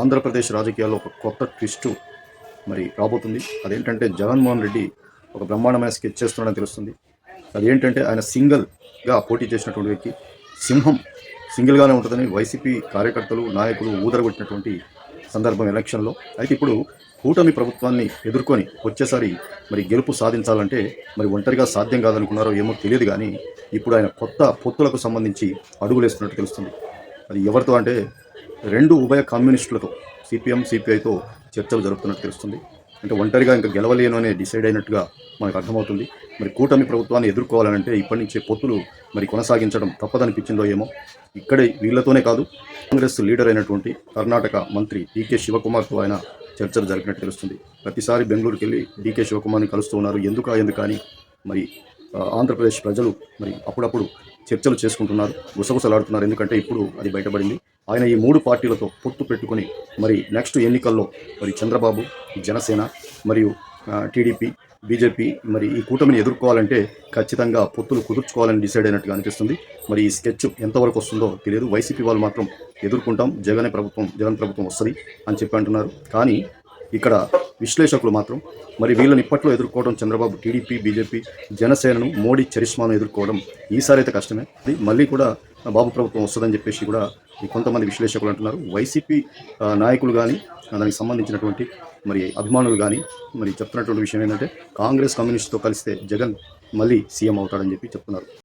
ఆంధ్రప్రదేశ్ రాజకీయాల్లో ఒక కొత్త ట్విస్టు మరి రాబోతుంది. అదేంటంటే జగన్మోహన్ రెడ్డి ఒక బ్రహ్మాండమైన స్కెచ్ చేస్తున్నాడని తెలుస్తుంది. అదేంటంటే ఆయన సింగిల్గా పోటీ చేసినటువంటి వ్యక్తి. సింహం సింగిల్గానే ఉంటుందని వైసీపీ కార్యకర్తలు నాయకులు ఊదరగొట్టినటువంటి సందర్భం ఎలక్షన్లో. అయితే ఇప్పుడు కూటమి ప్రభుత్వాన్ని ఎదుర్కొని వచ్చేసారి మరి గెలుపు సాధించాలంటే మరి ఒంటరిగా సాధ్యం కాదనుకున్నారో ఏమో తెలియదు కానీ ఇప్పుడు ఆయన కొత్త పొత్తులకు సంబంధించి అడుగులేస్తున్నట్టు తెలుస్తుంది. అది ఎవరితో అంటే రెండు ఉభయ కమ్యూనిస్టులతో సిపిఎం సిపిఐతో చర్చలు జరుపుతున్నట్టు తెలుస్తుంది. అంటే ఒంటరిగా ఇంకా గెలవలేను అనే డిసైడ్ అయినట్టుగా మనకు అర్థమవుతుంది. మరి కూటమి ప్రభుత్వాన్ని ఎదుర్కోవాలంటే ఇప్పటి నుంచే పొత్తులు మరి కొనసాగించడం తప్పదనిపించిందో ఏమో ఇక్కడే వీళ్ళతోనే కాదు కాంగ్రెస్ లీడర్ అయినటువంటి కర్ణాటక మంత్రి డీకే శివకుమార్తో ఆయన చర్చలు జరిపినట్టు తెలుస్తుంది. ప్రతిసారి బెంగళూరుకి వెళ్ళి డీకే శివకుమార్ని కలుస్తూ ఉన్నారు. ఎందుక ఎందుకని మరి ఆంధ్రప్రదేశ్ ప్రజలు మరి అప్పుడప్పుడు చర్చలు చేసుకుంటున్నారు గుసగుసలాడుతున్నారు. ఎందుకంటే ఇప్పుడు అది బయటపడింది. ఆయన ఈ మూడు పార్టీలతో పొత్తు పెట్టుకొని మరి నెక్స్ట్ ఎన్నికల్లో మరి చంద్రబాబు జనసేన మరియు టీడీపీ బీజేపీ మరి ఈ కూటమిని ఎదుర్కోవాలంటే ఖచ్చితంగా పొత్తులు కుదుర్చుకోవాలని డిసైడ్ అయినట్టుగా అనిపిస్తుంది. మరి ఈ స్కెచ్ ఎంతవరకు వస్తుందో తెలియదు. వైసీపీ వాళ్ళు మాత్రం ఎదుర్కొంటాం. జగన్ ప్రభుత్వం జగన్ ప్రభుత్వం వస్తుంది అని చెప్పి అంటున్నారు. కానీ ఇక్కడ విశ్లేషకులు మాత్రం మరి వీళ్ళని ఇప్పట్లో ఎదుర్కోవడం చంద్రబాబు టీడీపీ బీజేపీ జనసేనను మోడీ చరిష్మాను ఎదుర్కోవడం ఈసారి అయితే కష్టమే. మళ్ళీ కూడా బాబు ప్రభుత్వం వస్తుందని చెప్పేసి కూడా కొంతమంది విశ్లేషకులు అంటున్నారు. వైసీపీ నాయకులు కానీ దానికి సంబంధించినటువంటి మరి అభిమానులు కానీ మరి చెప్తున్నటువంటి విషయం ఏంటంటే కాంగ్రెస్ కమ్యూనిస్ట్తో కలిస్తే జగన్ మళ్ళీ సీఎం అవుతాడని చెప్పి చెప్తున్నారు.